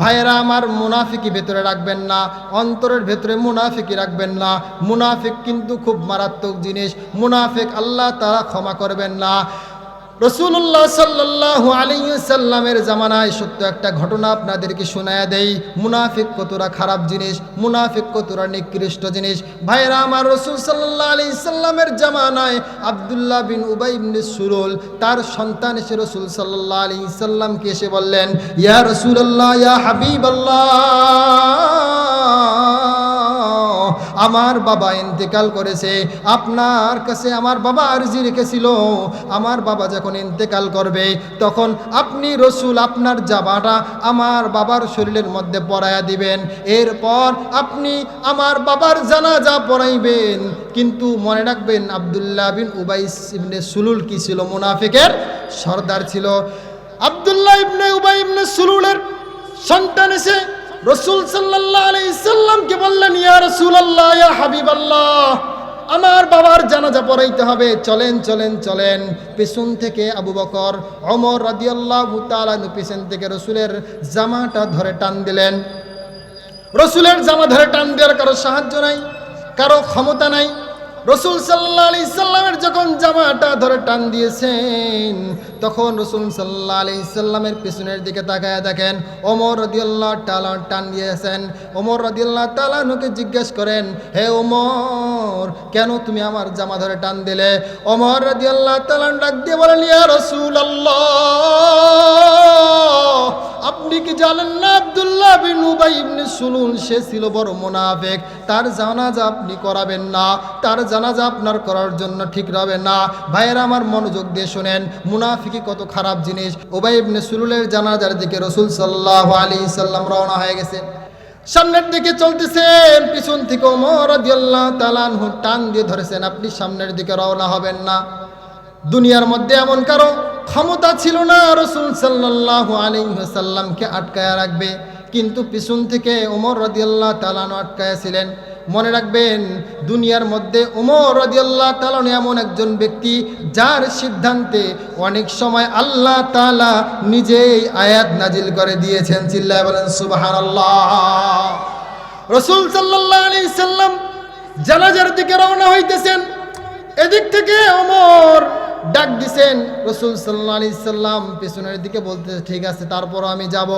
ভাইয়েরা আমার মুনাফিকি ভেতরে রাখবেন না, অন্তরের ভেতরে মুনাফিকি রাখবেন না। মুনাফিক কিন্তু খুব মারাত্মক জিনিস। মুনাফিক আল্লাহ তারা ক্ষমা করবেন না। রসুল্লাহ সাল্লাহ আলিয়াল্লামের জামানায় সত্য একটা ঘটনা আপনাদেরকে শোনায়া দেই। মুনাফিক কতটা খারাপ জিনিস, মুনাফিক কতটা নিকৃষ্ট জিনিস। ভাইরা আমার রসুল সাল্লাহ আলি সাল্লামের জামানায় আবদুল্লাহ বিন উবাই সুরুল, তার সন্তান এসে রসুল সাল্লাহ আলি সাল্লামকে এসে বললেন, ইয়া রসুল্লাহ ইয়া হাবিব আমার বাবা ইন্তেকাল করেছে, আপনার কাছে আমার বাবা আরজি রেখেছিল। আমার বাবা যখন ইন্তেকাল করবে, তখন আপনি রসুল আপনার জামাটা আমার বাবার শরীরের মধ্যে পরায়া দিবেন। এরপর আপনি আমার বাবার জানাজা পড়াইবেন। কিন্তু মনে রাখবেন, আবদুল্লাহ বিন উবাইস ইবনে সুলুল কি ছিল? মুনাফিকের সর্দার ছিল। আবদুল্লাহ ইবনে উবাই ইবনে সুলুলের সন্তান এসে রসুল সাল্লাহ আলাইসাল্লামকে বললেন, ইয়া রসুল আল্লাহ ইয়া হাবিব আল্লাহ আমার বাবার জানাজা পড়াইতে হবে। চলেন চলেন চলেন। পেছন থেকে আবু বকর অমর রাদিয়াল্লাহ তালানু পেছন থেকে রসুলের জামাটা ধরে টান দিলেন। রসুলের জামা ধরে টান দেওয়ার কারও সাহায্য নাই, কারও ক্ষমতা নাই। রসুল সাল্লাহ আলি যখন জামাটা ধরে টান দিয়েছেন, তখন রসুল সাল্লাহ আলি সাল্লামের পিছনের দিকে তাকায় দেখেন, ওমর রদিয়াল্লাহ টালা টান দিয়েছেন। ওমর রদিয়াল্লাহ তালানুকে জিজ্ঞেস করেন, হে ওমর, কেন তুমি আমার জামা ধরে টান দিলে? ওমর রদিয়াল্লাহ তালান ডাক দিয়ে বলেন, ইয়া রসুল আল্লাহ আপনি কি জানেন না আব্দুল্লাহ বিন উবাই ইবনে সুলুল সে ছিল বড় মুনাফিক। তার জানাজা আপনি করাবেন না। তার জানাজা আপনার করার জন্য ঠিক হবে না। ভাইয়েরা আমার মনোযোগ দিয়ে শুনেন। মুনাফিকি কত খারাপ জিনিস। উবাই ইবনে সুলুলের জানাজার দিকে রসুল সাল্লাহ আলী সাল্লাম রওনা হয়ে গেছে। সামনের দিকে চলতেছেন পিছন থেকে ওমর রাদিয়াল্লাহু তাআলা আনহু টান দিয়ে ধরেছেন। আপনি সামনের দিকে রওনা হবেন না। দুনিয়ার মধ্যে এমন কারও ক্ষমতা ছিল না রসুল সাল্লাল্লাহু আলাইহি সাল্লামকে আটকায়া রাখবে। কিন্তু পিছন থেকে ওমর রাদিয়াল্লাহ তালানো আটকায়া ছিলেন। মনে রাখবেন, দুনিয়ার মধ্যে ওমর রাদিয়াল্লাহ তালানো এমন একজন ব্যক্তি যার সিদ্ধান্তে অনেক সময় আল্লাহ তালা নিজেই আয়াত নাজিল করে দিয়েছেন। চিল্লায় বলেন, সুবহানাল্লাহ। রসুল সাল্লাল্লাহু আলাইহি সাল্লাম জানাজার দিকে রওনা হইতেছেন। এদিক থেকে ওমর ডাক দিছেন, রসুল সাল্লাহ আলি সাল্লাম পেছনের দিকে বলতে ঠিক আছে, তারপরও আমি যাব।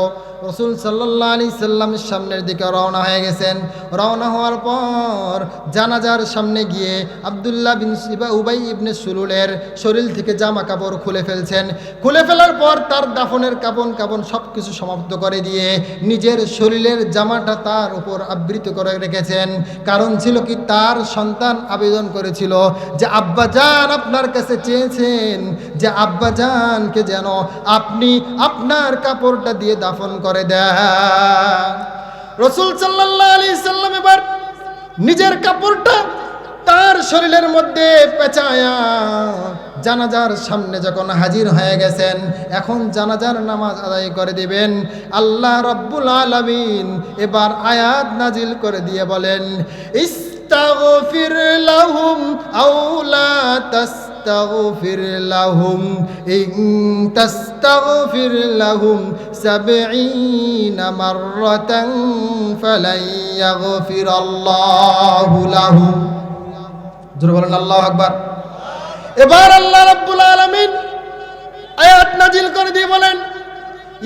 রসুল সাল্লাহ আলি সাল্লাম সামনের দিকে রওনা হয়ে গেছেন। রওনা হওয়ার পর জানাজার সামনে গিয়ে আবদুল্লাহ বিন সিবা উবাই ইবনে সুলুলের শরীর থেকে জামা কাপড় খুলে ফেলছেন। খুলে ফেলার পর তার দাফনের কাপন কাপন সব কিছু সমাপ্ত করে দিয়ে নিজের শরীরের জামাটা তার উপর আবৃত করে রেখেছেন। কারণ ছিল কি, তার সন্তান আবেদন করেছিল যে, আব্বা আব্বাজান আপনার কাছে চেয়েছেন যে আব্বাজানকে যেন আপনি আপনার কাপড়টা দিয়ে দাফন করে দেন। রসুল সাল্লাহ আলী সাল্লাম এবার নিজের কাপড়টা তার শরীরের মধ্যে পেঁচায়া জানাজার সামনে যখন হাজির হয়ে গেছেন, এখন জানাজার নামাজ আদায় করে দিবেন। আল্লাহ রব্বুল আলামিন এবার আয়াত নাজিল করে দিয়ে বলেন ইস্তাগফির লাহুম আও লা তাস্তাগফির লাহুম। ইন তাস্তাগফির লাহুম সাবঈনা মাররাতান ফালাই ইয়াগফিরাল্লাহু লাহুম। জোরে বলেন আল্লাহু আকবার। এবার আল্লাহ রাব্বুল আলামিন আয়াত নাজিল করে দিয়ে বলেন,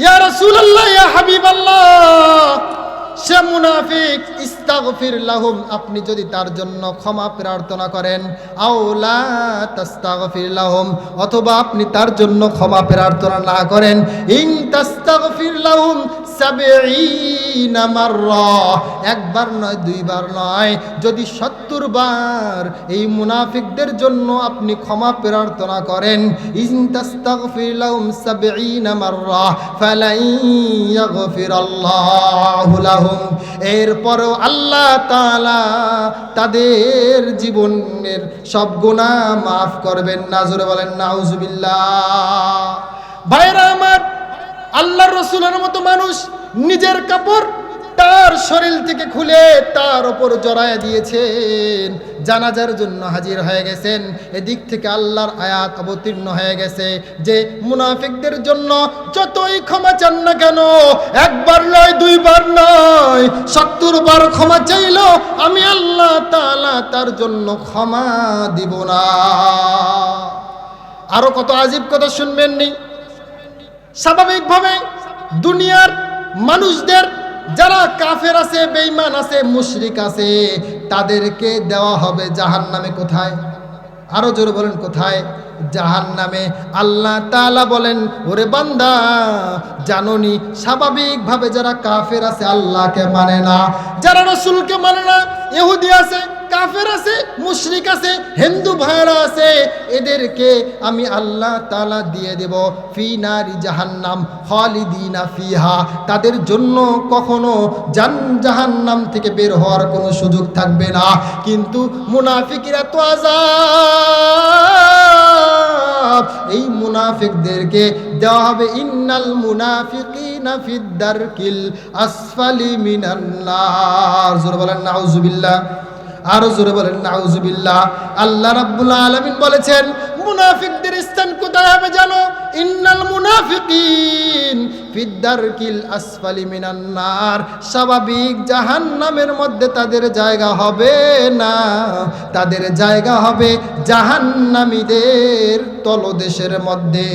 ইয়া রাসূলুল্লাহ, ইয়া হাবিবাল্লাহ সে মুনাফিক, ইস্তাগফির লাহুম, আপনি যদি তার জন্য ক্ষমা প্রার্থনা করেন আওলা তাস্তাগফির লাহুম, অথবা আপনি তার জন্য ক্ষমা প্রার্থনা না করেন, ইন তাস্তাগফির লাহুম একবার নয়, দুইবার নয়, যদি সত্তর বার এই মুনাফিকদের জন্য আপনি ক্ষমা প্রার্থনা করেন এরপরও আল্লাহ তাআলা তাদের জীবনের সব গুনাহ মাফ করবেন না। জোরে বলেন, নাউজুবিল্লাহ। ভাইরা আমার আল্লাহর রসুলের মতো মানুষ নিজের কাপড় তার শরীর থেকে খুলে তার ওপর জড়ায় দিয়েছেন। জানাজার জন্য হাজির হয়ে গেছেন। এদিক থেকে আল্লাহর আয়াত অবতীর্ণ হয়ে গেছে যে মুনাফিকদের জন্য যতই ক্ষমা চান না কেন, একবার নয়, দুইবার নয় সত্তর বার ক্ষমা চাইল আমি আল্লাহ তালা তার জন্য ক্ষমা দিব না। আরও কত আজীব কথা শুনবেননি? স্বাভাবিকভাবে দুনিয়ার মানুষদের যারা কাফের আছে, বেঈমান আছে, মুশরিক আছে, তাদেরকে দেওয়া হবে জাহান নামে কোথায়? আরও জোরে বলেন, কোথায়? জাহান নামে আল্লাহ তাআলা বলেন, ওরে বান্দা, জাননি, স্বাভাবিকভাবে যারা কাফের আছে, আল্লাহকে মানে না। যারা রসুলকে মানে না এহুদি আছে কাফের আছে, মুশরিক আছে, হিন্দু ভাইরা আছে, এদেরকে আমি আল্লাহ তালা দিয়ে দেব ফি নারি জাহান্নাম খালিদিনা ফিহা। তাদের জন্য কখনো জান জাহান্নাম থেকে বের হওয়ার কোনো সুযোগ থাকবে না। কিন্তু মুনাফিকিরা তো আজাব এই মুনাফিকদেরকে দেওয়া হবে, ইন্নাল মুনাফিকিনা ফিদ দারকিল আসফালি মিনান নার জোরে বলেন, নাউজুবিল্লাহ। আরও জোরে বলেন, নাউজুবিল্লাহ। আল্লাহ রাব্বুল আলামিন বলেছেন, মুনাফিকদের স্থান কোথায় হবে জানো? ইন্নাল মুনাফিকিন ফিদ্দারকিল আসফালি মিনান নার স্বাভাবিক জাহান্নামের মধ্যে তাদের জায়গা হবে না। তাদের জায়গা হবে জাহান্নামীদের তলদেশের মধ্যে।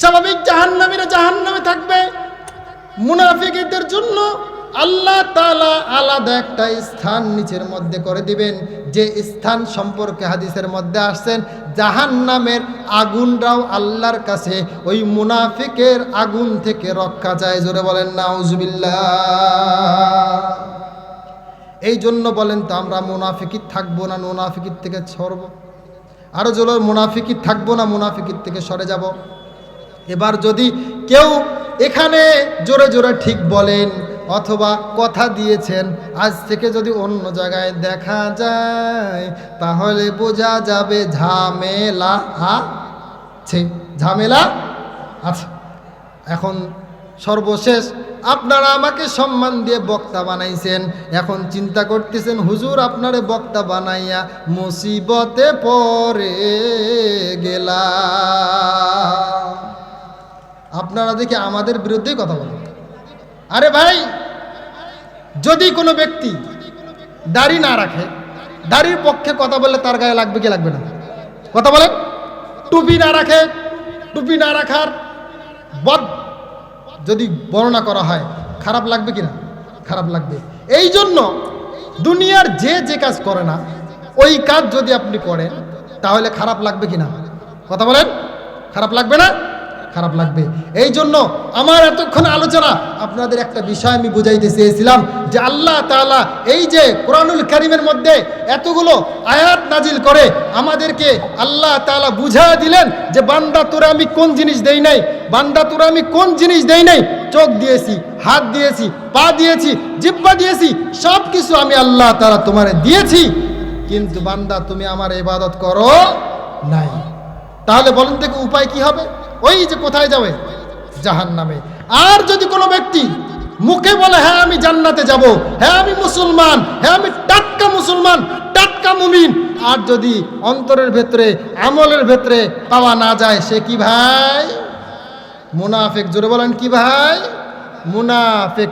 স্বাভাবিক জাহান্নামীরা জাহান্নামে থাকবে। মুনাফিকদের জন্য আল্লাহ তালা আলাদা একটা স্থান নিচের মধ্যে করে দিবেন, যে স্থান সম্পর্কে হাদিসের মধ্যে আসছেন, জাহান্নামের আগুনরাও আল্লাহর কাছে, ওই মুনাফিকের আগুন থেকে রক্ষা চায় জোরে বলেন, নাউজুবিল্লাহ। এই জন্য বলেন তো, আমরা মুনাফিকির থাকব না, মুনাফিকির থেকে সরব? আরও জোর মুনাফিকির থাকব না, মুনাফিকির থেকে সরে যাব? এবার যদি কেউ এখানে জোরে জোরে ঠিক বলেন অথবা কথা দিয়েছেন। আজ থেকে যদি অন্য জায়গায় দেখা যায়, তাহলে বোঝা যাবে ঝামেলা আছে। ঝামেলা আচ্ছা এখন সর্বশেষ, আপনারা আমাকে সম্মান দিয়ে বক্তা বানাইছেন। এখন চিন্তা করতেছেন, হুজুর আপনারে বক্তা বানাইয়া মুসিবতে পরে গেলা আপনারা দেখে আমাদের বিরুদ্ধেই কথা বলেন। আরে ভাই, যদি কোনো ব্যক্তি দাড়ি না রাখে, দাড়ির পক্ষে কথা বললে তার গায়ে লাগবে কি লাগবে না? কথা বলেন। টুপি না রাখে, টুপি না রাখার বদ যদি বর্ণনা করা হয়, খারাপ লাগবে কি না খারাপ লাগবে। এই জন্য দুনিয়ার যে যে কাজ করে না, ওই কাজ যদি আপনি করেন, তাহলে খারাপ লাগবে কি না কথা বলেন। খারাপ লাগবে না? খারাপ লাগবে। এই জন্য আমার এতক্ষণ আলোচনা আপনাদের একটা বিষয় আমি বুঝাইতে চেয়েছিলাম যে আল্লাহ তাআলা এই যে কোরআনুল কারিমের মধ্যে এতগুলো আয়াত নাজিল করে, আমাদেরকে আল্লাহ তাআলা বুঝা দিলেন যে, বান্দা তোরা আমি কোন জিনিস দেই নাই, বান্দা তোরা আমি কোন জিনিস দেই নাই, চোখ দিয়েছি, হাত দিয়েছি, পা দিয়েছি, জিব্বা দিয়েছি সব কিছু আমি আল্লাহ তাআলা তোমারে দিয়েছি, কিন্তু বান্দা তুমি আমার ইবাদত করো নাই। তাহলে বলেন দেখো উপায় কি হবে? ওই যে কোথায় যাবে? জাহান নামে আর যদি কোনো ব্যক্তি মুখে বলে হ্যাঁ আমি জান্নাতে যাব হ্যাঁ আমি মুসলমান হ্যাঁ আমি টাটকা মুসলমান, টাটকা মুমিন। আর যদি অন্তরের ভেতরে, আমলের ভেতরে পাওয়া না যায়, সে কি ভাই? মুনাফেক। জোরে বলেন, কি ভাই? মুনাফেক।